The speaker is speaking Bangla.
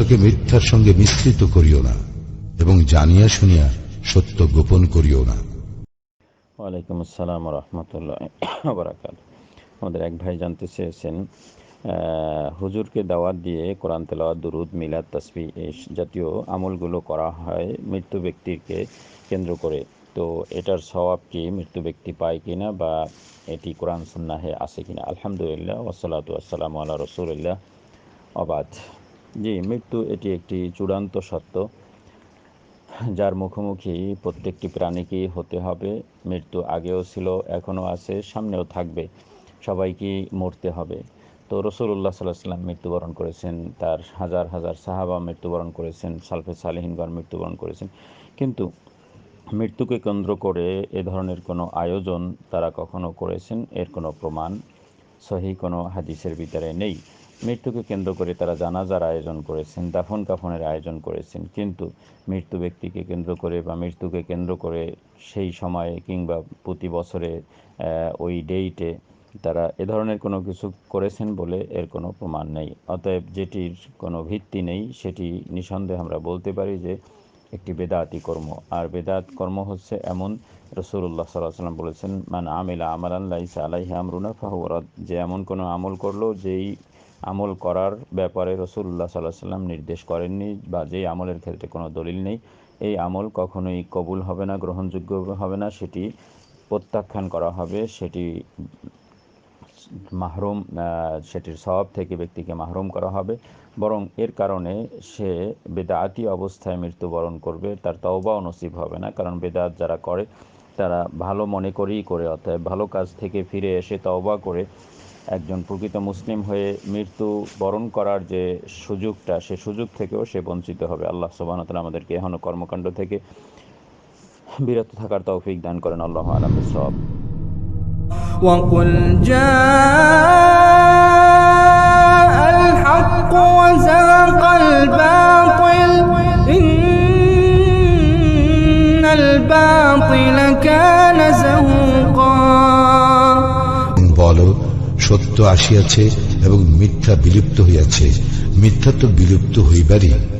সত্যকে মিথ্যার সঙ্গে মিশ্রিত করিও না, এবং জানিয়া শুনিয়া সত্য গোপন করিও না। ওয়ালাইকুম আসসালাম রহমতুল্লাহ আমাদের এক ভাই জানতে চেয়েছেন হুজুরকে দাওয়াত দিয়ে কোরআন তেলাওয়াত, দুরুদ, মিলাদ তসবি জাতীয় আমলগুলো করা হয় মৃত্যু ব্যক্তিকে কেন্দ্র করে। তো এটার স্বভাব কি, মৃত্যু ব্যক্তি পায় কিনা বা এটি কোরআন সুন্নাহে আছে কিনা? আলহামদুলিল্লাহ ওসালাতু আসসালামু আল্লাহ রসুলিল্লাহ। অবাদ জি, মৃত্যু এটি একটি চূড়ান্ত সত্য। যার মুখোমুখি প্রত্যেকটি প্রাণীকেই হতে হবে। মৃত্যু আগেও ছিল, এখনও আছে, সামনেও থাকবে। সবাইকেই মরতে হবে। তো রসুল্লাহ সাল্লাহ সাল্লাম মৃত্যুবরণ করেছেন, তার হাজার হাজার সাহাবা মৃত্যুবরণ করেছেন, সালফে সালেহিনগণ মৃত্যুবরণ করেছেন। কিন্তু মৃত্যুকে কেন্দ্র করে এ ধরনের কোনো আয়োজন তারা কখনো করেছেন, এর কোনো প্রমাণ, সহি কোনো হাদিসের ভিতরে নেই। মৃত্যুকে কেন্দ্র করে তারা জানাজার আয়োজন করেছেন, দাফন কাফনের আয়োজন করেছেন। কিন্তু মৃত্যু ব্যক্তিকে কেন্দ্র করে বা মৃত্যুকে কেন্দ্র করে সেই সময়ে কিংবা প্রতি বছরে ওই ডেইটে তারা এ ধরনের কোনো কিছু করেছেন বলে এর কোনো প্রমাণ নেই। অতএব যেটির কোনো ভিত্তি নেই, সেটি নিঃসন্দেহে আমরা বলতে পারি যে একটি বেদাতি কর্ম। আর বেদাত কর্ম হচ্ছে এমন রসুল্লাহ সাল্লাহ সাল্লাম বলেছেন, মান আমিলা আমালান লাইসা আলাইহি আমরুনা যে এমন কোনো আমল করল, যেই আমল করার ব্যাপারে রসুল্লাহ সাল্লাহ সাল্লাম নির্দেশ করেননি বা যেই আমলের ক্ষেত্রে কোনো দলিল নেই, এই আমল কখনোই কবুল হবে না, গ্রহণযোগ্য হবে না, সেটি প্রত্যাখ্যান করা হবে, সেটি মাহরুম সেটির স্বভাব থেকে ব্যক্তিকে মাহরুম করা হবে। বরং এর কারণে সে বেদাতি অবস্থায় মৃত্যুবরণ করবে, তার তওবাও নসিব হবে না। কারণ বেদাত যারা করে, তারা ভালো মনে করেই করে অর্থাৎ ভালো কাজ থেকে ফিরে এসে তওবা করে একজন প্রকৃত মুসলিম হয়ে মৃত্যু বরণ করার যে সুযোগটা সে সুযোগ থেকেও সে বঞ্চিত হবে আল্লাহ সুবাহতাল আমাদেরকে এখনও কর্মকাণ্ড থেকে বিরত থাকার তৌফিক দান করেন আল্লাহ আলম সব وقل جاء الحق وزهق الباطل إن الباطل كان সত্য আসিয়াছে এবং মিথ্যা বিলুপ্ত হইয়াছে। মিথ্যা তো বিলুপ্ত হইবারই।